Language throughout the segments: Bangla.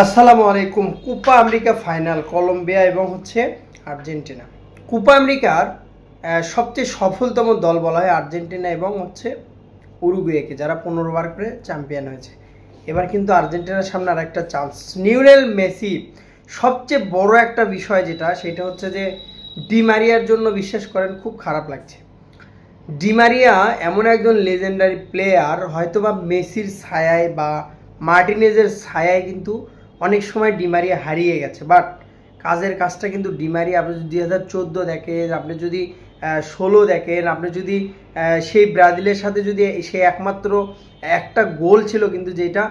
আসসালামু আলাইকুম। কুপা আমেরিকা ফাইনাল, কলম্বিয়া এবং হচ্ছে আর্জেন্টিনা। কুপা আমেরিকার সবচেয়ে সফলতম দল বলা হয় আর্জেন্টিনা এবং হচ্ছে উরুগুয়েকে, যারা পনেরো বার করে চ্যাম্পিয়ন হয়েছে। এবার কিন্তু আর্জেন্টিনার সামনে আর একটা চান্স নিউরেল মেসি, সবচেয়ে বড় একটা বিষয় যেটা, সেটা হচ্ছে যে ডিমারিয়ার জন্য বিশ্বাস করেন, খুব খারাপ লাগছে। ডিমারিয়া এমন একজন লেজেন্ডারি প্লেয়ার হয়তোবা মেসির ছায়ায় বা মার্টিনেজের ছায়ায় কিন্তু অনেক সময় ডিমারিয়া হারিয়ে গেছে বাট কাজের কাজটা কিন্তু ডিমারিয়া আপনি যদি দুই হাজার চোদ্দ দেখেন, আপনি যদি ষোলো দেখেন, আপনি যদি সেই ব্রাজিলের সাথে যদি সেই একমাত্র একটা গোল ছিল কিন্তু যেটা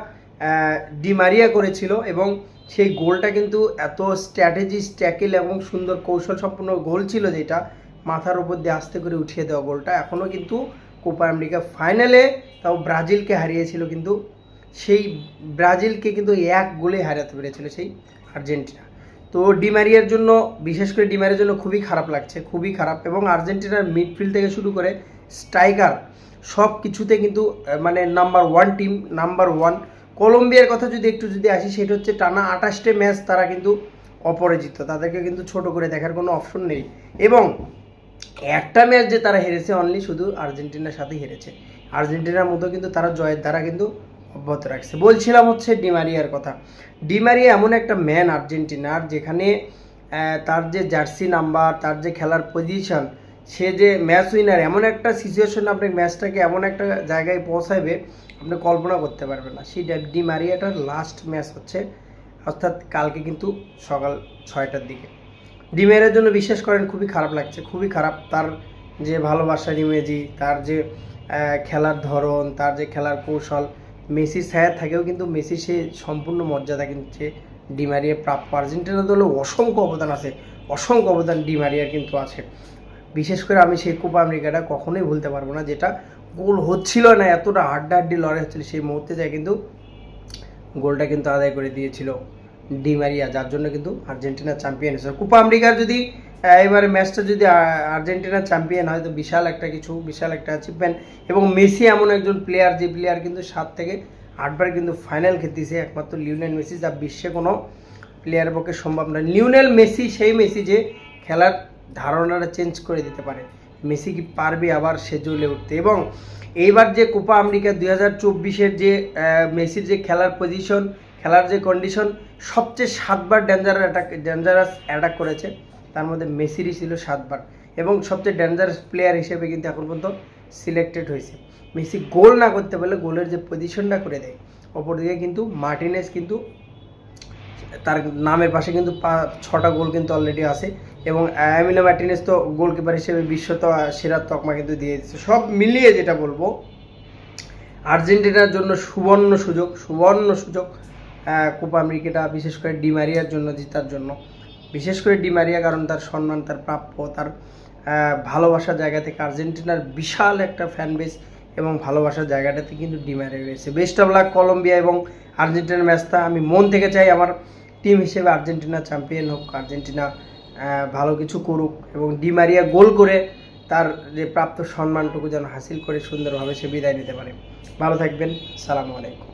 ডিমারিয়া করেছিল এবং সেই গোলটা কিন্তু এত স্ট্র্যাটেজি স্ট্যাকেল এবং সুন্দর কৌশল সম্পন্ন গোল ছিল যেটা মাথার উপর দিয়ে আস্তে করে উঠিয়ে দেওয়া গোলটা এখনও কিন্তু কোপা আমেরিকা ফাইনালে তাও ব্রাজিলকে হারিয়েছিল কিন্তু সেই ব্রাজিলকে কিন্তু এক গোলে হারাতে পেরেছিল সেই আর্জেন্টিনা। তো ডিমারিয়ার জন্য, বিশেষ করে ডিমারিয়ার জন্য খুবই খারাপ লাগছে, খুবই খারাপ। এবং আর্জেন্টিনার মিডফিল্ড থেকে শুরু করে স্ট্রাইকার সব কিছুতে কিন্তু মানে number one team number one কলম্বিয়ার কথা যদি একটু যদি আসি, সেটা হচ্ছে টানা আঠাশটে ম্যাচ তারা কিন্তু অপরাজিত। তাদেরকে কিন্তু ছোট করে দেখার কোনো অপশন নেই। এবং একটা ম্যাচ যে তারা হেরেছে অনলি শুধু আর্জেন্টিনার সাথেই হেরেছে। আর্জেন্টিনার মতো কিন্তু তারা জয়ের দ্বারা কিন্তু অব্যাহত রাখছে। বলছিলাম হচ্ছে ডিমারিয়ার কথা। ডিমারিয়া এমন একটা ম্যান আর্জেন্টিনার যেখানে তার যে জার্সি নাম্বার, তার যে খেলার পজিশন সে যে ম্যাচ উইনার এমন একটা সিচুয়েশন আপনি ম্যাচটাকে এমন একটা জায়গায় পৌঁছাবে, আপনি কল্পনা করতে পারবেন না। সেই ডিমারিয়াটার লাস্ট ম্যাচ হচ্ছে, অর্থাৎ কালকে কিন্তু সকাল ছয়টার দিকে। ডিমের জন্য বিশ্বাস করেন, খুবই খারাপ লাগছে। খুবই খারাপ তার যে ভালোবাসার ইমেজি তার যে খেলার ধরন, তার যে খেলার কৌশল মেসির ছায়া থাকেও কিন্তু মেসি সে সম্পূর্ণ মর্যাদা কিন্তু সে ডিমারিয়া প্রাপ্য আর্জেন্টিনা দলে অসংখ্য অবদান আছে, অসংখ্য অবদান ডিমারিয়ার কিন্তু আছে। বিশেষ করে আমি সেই কোপা আমেরিকাটা কখনোই ভুলতে পারব না, যেটা গোল হচ্ছিল না, এতটা হাড্ডাহাড্ডি লড়াই হচ্ছিল, সেই মুহূর্তে যায় কিন্তু গোলটা কিন্তু আদায় করে দিয়েছিল। ডিমারিয়া যার জন্য কিন্তু আর্জেন্টিনা চ্যাম্পিয়ন হয়েছে কোপা আমেরিকার যদি এবারে ম্যাচটা যদি আর্জেন্টিনা চ্যাম্পিয়ন হয়, তো বিশাল একটা কিছু, বিশাল একটা অ্যাচিভমেন্ট এবং মেসি এমন একজন প্লেয়ার যে প্লেয়ার কিন্তু সাত থেকে আটবার কিন্তু ফাইনাল খেতেছে একমাত্র লিওনেল মেসি, যা বিশ্বে কোনো প্লেয়ারের পক্ষে সম্ভব না লিওনেল মেসি, সেই মেসি যে খেলার ধারণাটা চেঞ্জ করে দিতে পারে। মেসি কি পারবে আবার সে জ্বলে উঠতে? এবং এইবার যে কোপা আমেরিকা দুই হাজার চব্বিশের যে মেসির যে খেলার পজিশন খেলার যে কন্ডিশন সবচেয়ে সাতবার ডেঞ্জারাস অ্যাটাক ডেঞ্জারাস অ্যাটাক করেছে, তার মধ্যে মেসিরই ছিল সাতবার। এবং সবচেয়ে ডেঞ্জারাস প্লেয়ার হিসেবে কিন্তু এখন পর্যন্ত সিলেক্টেড হয়েছে। মেসি গোল না করতে পারলে গোলের যে পজিশনটা করে দেয়, অপরদিকে কিন্তু মার্টিনেস কিন্তু তার নামের পাশে কিন্তু ছটা গোল কিন্তু অলরেডি আছে। এবং অ্যামিনো মার্টিনেস তো গোলকিপার হিসেবে বিশ্ব তো সেরার তকমা কিন্তু দিয়ে দিচ্ছে সব মিলিয়ে যেটা বলব, আর্জেন্টিনার জন্য সুবর্ণ সুযোগ সুবর্ণ সুযোগ। কোপা আমেরিকাটা বিশেষ করে ডিমারিয়ার জন্য, জেতার জন্য। বিশেষ করে ডিমারিয়া কারণ তার সম্মান, তার প্রাপ্য, তার ভালোবাসার জায়গা থেকে আর্জেন্টিনার বিশাল একটা ফ্যান বেস এবং ভালোবাসার জায়গাটাতে কিন্তু ডিমারিয়া রয়েছে। বেস্ট অফ লাক কলম্বিয়া এবং আর্জেন্টিনার ম্যাচটা আমি মন থেকে চাই আমার টিম হিসেবে আর্জেন্টিনা চ্যাম্পিয়ন হোক, আর্জেন্টিনা ভালো কিছু করুক এবং ডিমারিয়া গোল করে তার যে প্রাপ্ত সম্মানটুকু যেন হাসিল করে সুন্দরভাবে সে বিদায় নিতে পারে। ভালো থাকবেন, সালামু আলাইকুম।